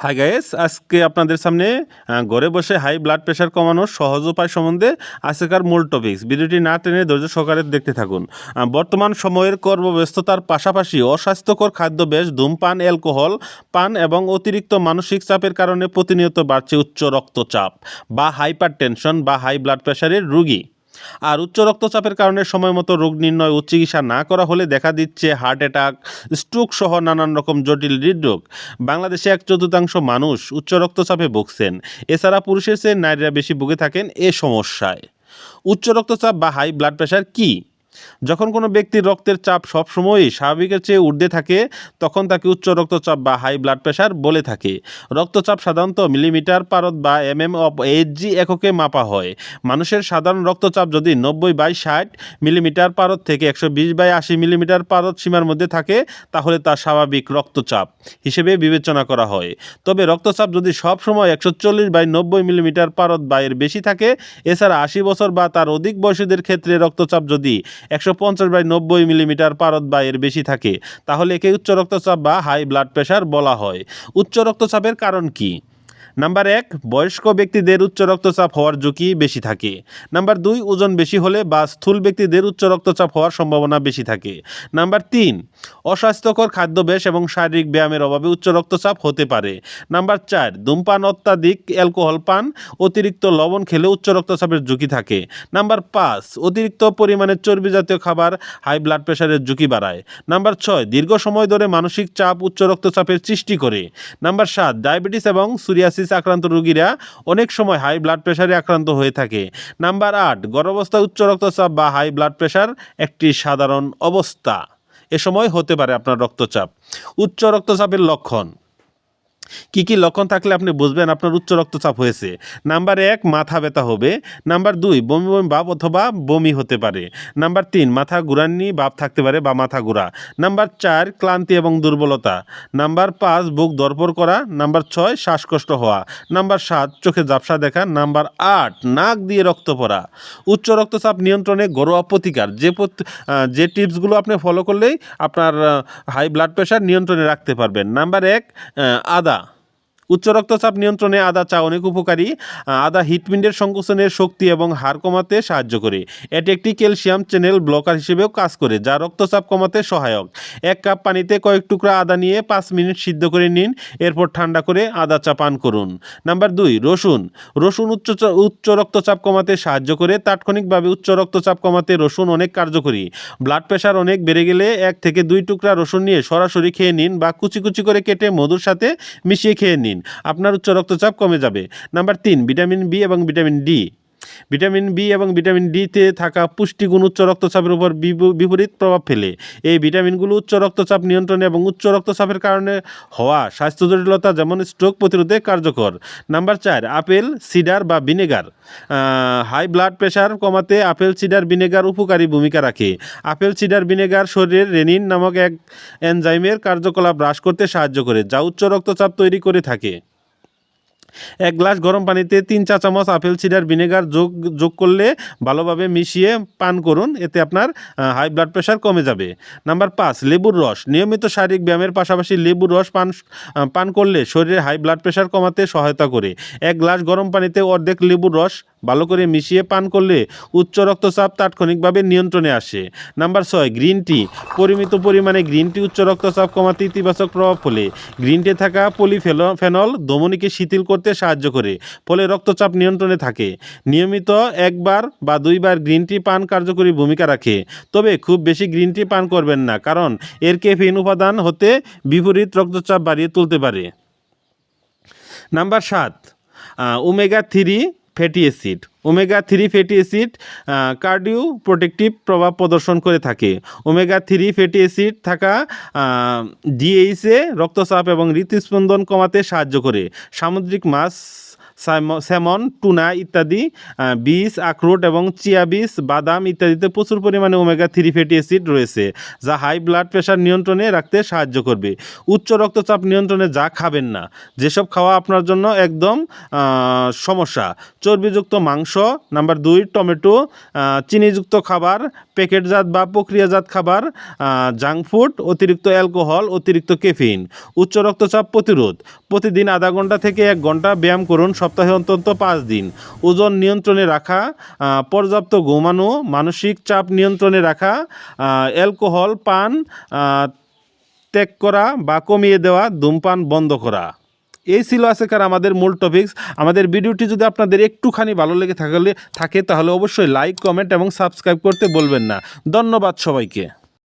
Hi guys আজকে আপনাদের সামনে ঘরে বসে হাই ব্লাড প্রেশার কমানোর সহজ উপায় সম্বন্ধে আজকের মূল টপিক্স ভিডিওটি না টেনে ধৈর্য সহকারে দেখতে থাকুন। বর্তমান সময়ের কর্মব্যস্ততার পাশাপাশি অস্বাস্থ্যকর খাদ্যাভ্যাস ধূমপান অ্যালকোহল পান এবং অতিরিক্ত মানসিক চাপের কারণে প্রতিনিয়ত বাড়ছে উচ্চ রক্তচাপ বা হাইপার টেনশন বা হাই ব্লাড প্রেশারের রোগী। আর উচ্চ রক্তচাপের কারণে সময় মতো রোগ নির্ণয় ও চিকিৎসা না করা হলে দেখা দিচ্ছে হার্ট অ্যাটাক, স্ট্রোক সহ নানান রকম জটিল হৃদরোগ। বাংলাদেশে এক চতুর্থাংশ মানুষ উচ্চ রক্তচাপে ভুগছেন। এছাড়া পুরুষের চেয়ে নারীরা বেশি ভুগে থাকেন এ সমস্যায়। উচ্চ রক্তচাপ বা হাই ব্লাড প্রেশার কী? যখন কোনো ব্যক্তির রক্তের চাপ সবসময়ই স্বাভাবিকের চেয়ে ঊর্ধ্বে থাকে, তখন তাকে উচ্চ রক্তচাপ বা হাই ব্লাড প্রেশার বলে থাকে। রক্তচাপ সাধারণত মিলিমিটার, পারদ বা এম এম অফ এইচজি এককে মাপা হয়। মানুষের সাধারণ রক্তচাপ যদি নব্বই বাই ষাট মিলিমিটার, পারদ থেকে একশো বিশ বাই আশি মিলিমিটার, পারদ সীমার মধ্যে থাকে, তাহলে তা স্বাভাবিক রক্তচাপ হিসেবে বিবেচনা করা হয়। তবে রক্তচাপ যদি সব সময় একশো চল্লিশ বাই নব্বই মিলিমিটার, পারদ বা এর বেশি থাকে, এছাড়া আশি বছর বা তার অধিক বয়সীদের ক্ষেত্রে রক্তচাপ যদি একশো পঞ্চাশ বাই নব্বই মিলিমিটার পারদ বা এর বেশি থাকে। তাহলে একে উচ্চ রক্তচাপ বা হাই ব্লাড প্রেশার বলা হয়। উচ্চ রক্তচাপের কারণ কি? নাম্বার এক, বয়স্ক ব্যক্তিদের উচ্চ রক্তচাপ হওয়ার ঝুঁকি বেশি থাকে। নাম্বার দুই, ওজন বেশি হলে বা স্থূল ব্যক্তিদের উচ্চ রক্তচাপ হওয়ার সম্ভাবনা বেশি থাকে। নাম্বার তিন, অস্বাস্থ্যকর খাদ্যবেশ এবং শারীরিক ব্যায়ামের অভাবে উচ্চ রক্তচাপ হতে পারে। নাম্বার চার, ধূমপান, অত্যাধিক অ্যালকোহল পান, অতিরিক্ত লবণ খেলে উচ্চ রক্তচাপের ঝুঁকি থাকে। নাম্বার পাঁচ, অতিরিক্ত পরিমাণে চর্বি জাতীয় খাবার, হাই ব্লাড প্রেশারের ঝুঁকি বাড়ায়। নাম্বার ছয়, দীর্ঘ সময় ধরে মানসিক চাপ উচ্চ রক্তচাপের সৃষ্টি করে। নাম্বার সাত, ডায়াবেটিস এবং সুরিয়াসিস আক্রান্ত রোগীরা অনেক সময় হাই ব্লাড প্রেশারে আক্রান্ত হয়ে থাকে। নাম্বার আট গর্ভাবস্থায় উচ্চ রক্তচাপ বা হাই ব্লাড প্রেশার একটি সাধারণ অবস্থা। এ সময় হতে পারে আপনার রক্তচাপ। উচ্চ রক্তচাপের লক্ষণ কি কি লক্ষণ থাকলে আপনি বুঝবেন? আপনার উচ্চ রক্তচাপ হয়েছে। নাম্বার এক, মাথা ব্যথা হবে। নাম্বার দুই, বমি বমি ভাব অথবা বমি হতে পারে। নাম্বার তিন, মাথা ঘুরাননি, ভাব থাকতে পারে বা মাথা ঘোরা। নাম্বার চার, ক্লান্তি এবং দুর্বলতা। নাম্বার পাঁচ, বুক দরপর করা। নাম্বার ছয়, শ্বাসকষ্ট হওয়া। নাম্বার সাত, চোখে ঝাপসা দেখা। নাম্বার আট, নাক দিয়ে রক্ত পড়া। উচ্চ রক্তচাপ নিয়ন্ত্রণে ঘরোয়া প্রতিকার। যে যে টিপসগুলো আপনি ফলো করলেই আপনার হাই ব্লাড প্রেশার নিয়ন্ত্রণে রাখতে পারবেন। নাম্বার এক আদা। উচ্চ রক্তচাপ নিয়ন্ত্রণে আদা চা অনেক উপকারী। আদা হৃৎপিণ্ডের সংকোচনের শক্তি এবং হার কমাতে সাহায্য করে। এটি একটি ক্যালসিয়াম চ্যানেল ব্লকার হিসেবেও কাজ করে, যা রক্তচাপ কমাতে সহায়ক। এক কাপ পানিতে কয়েক টুকরা আদা নিয়ে পাঁচ মিনিট সিদ্ধ করে নিন, এরপর ঠান্ডা করে আদা চা পান করুন। নাম্বার দুই, রসুন। রসুন উচ্চ উচ্চ রক্তচাপ কমাতে সাহায্য করে, তাৎক্ষণিকভাবে উচ্চ রক্তচাপ কমাতে রসুন অনেক কার্যকরী। ব্লাড প্রেশার অনেক বেড়ে গেলে এক থেকে দুই টুকরা রসুন নিয়ে সরাসরি খেয়ে নিন বা কুচি কুচি করে কেটে মধুর সাথে মিশিয়ে খেয়ে নিন। আপনার উচ্চ রক্তচাপ কমে যাবে। নাম্বার তিন ভিটামিন বি এবং ভিটামিন ডি। ভিটামিন বি এবং ভিটামিন ডিতে থাকা পুষ্টিগুণ উচ্চ রক্তচাপের উপর বিপ- বিপরীত প্রভাব ফেলে। এই ভিটামিনগুলো উচ্চ রক্তচাপ নিয়ন্ত্রণে এবং উচ্চ রক্তচাপের কারণে হওয়া স্বাস্থ্য জটিলতা যেমন স্ট্রোক প্রতিরোধে কার্যকর। নাম্বার চার, আপেল, সিডার বা ভিনেগার। হাই ব্লাড প্রেশার কমাতে আপেল, সিডার, ভিনেগার উপকারী ভূমিকা রাখে। আপেল, সিডার, ভিনেগার শরীরের রেনিন নামক এক এনজাইমের কার্যকলাপ হ্রাস করতে সাহায্য করে, যা উচ্চ রক্তচাপ তৈরি করে থাকে। এক গ্লাস গরম পানিতে তিন চা চামচ আপেল, সিডার ভিনেগার যোগ যোগ করলে ভালোভাবে মিশিয়ে পান করুন, এতে আপনার হাই ব্লাড প্রেশার কমে যাবে। নাম্বার পাঁচ, লেবুর রস। নিয়মিত শারীরিক ব্যায়ামের পাশাপাশি লেবুর রস পান পান করলে শরীরে হাই ব্লাড প্রেশার কমাতে সহায়তা করে। এক গ্লাস গরম পানিতে অর্ধেক লেবুর রস ভালো করে মিশিয়ে পান করলে উচ্চ রক্তচাপ তাৎক্ষণিকভাবে নিয়ন্ত্রণে আসে। নাম্বার ছয়, গ্রিন টি। পরিমিত পরিমাণে গ্রিন টি উচ্চ রক্তচাপ কমাতে ইতিবাচক প্রভাব ফেলে। গ্রিন টি থাকা পলিফেল ফেনল শিথিল করতে সাহায্য করে, ফলে রক্তচাপ নিয়ন্ত্রণে থাকে। নিয়মিত একবার বা দুইবার গ্রিন টি পান কার্যকরী ভূমিকা রাখে। তবে খুব বেশি গ্রিন টি পান করবেন না, কারণ এর ক্যাফিন উপাদান হতে বিপরীত রক্তচাপ বাড়িয়ে তুলতে পারে। নাম্বার সাত omega three fatty acid omega three fatty acid cardio protective প্রভাব প্রদর্শন করে থাকে। ওমেগা থ্রি ফ্যাটি অ্যাসিড থাকা ডিএইচে রক্তচাপ এবং হৃদস্পন্দন কমাতে সাহায্য করে। সামুদ্রিক মাছ স্যামন, টুনা ইত্যাদি বীজ আখরোট এবং চিয়া বীজ বাদাম ইত্যাদিতে প্রচুর পরিমাণে ওমেগা থ্রি ফ্যাটি অ্যাসিড রয়েছে, যা হাই ব্লাড প্রেশার নিয়ন্ত্রণে রাখতে সাহায্য করবে। উচ্চ রক্তচাপ নিয়ন্ত্রণে যা খাবেন না, যেসব খাওয়া আপনার জন্য একদম সমস্যা। চর্বিযুক্ত মাংস নাম্বার দুই, টমেটো চিনিযুক্ত খাবার, প্যাকেটজাত বা প্রক্রিয়াজাত খাবার জাঙ্ক ফুড অতিরিক্ত অ্যালকোহল অতিরিক্ত কেফিন উচ্চ রক্তচাপ প্রতিরোধ। প্রতিদিন আধা ঘণ্টা থেকে এক ঘণ্টা ব্যায়াম করুন সপ্তাহে অন্তত পাঁচ দিন। ওজন নিয়ন্ত্রণে রাখা পর্যাপ্ত ঘুমানো, মানসিক চাপ নিয়ন্ত্রণে রাখা অ্যালকোহল, পান ত্যাগ করা বা কমিয়ে দেওয়া, ধূমপান বন্ধ করা। এই ছিল আজকের আমাদের মূল টপিকস আমাদের ভিডিওটি যদি আপনাদের একটুখানি ভালো লেগে থাকলে, থাকে তাহলে অবশ্যই লাইক কমেন্ট এবং সাবস্ক্রাইব করতে বলবেন না। ধন্যবাদ সবাইকে।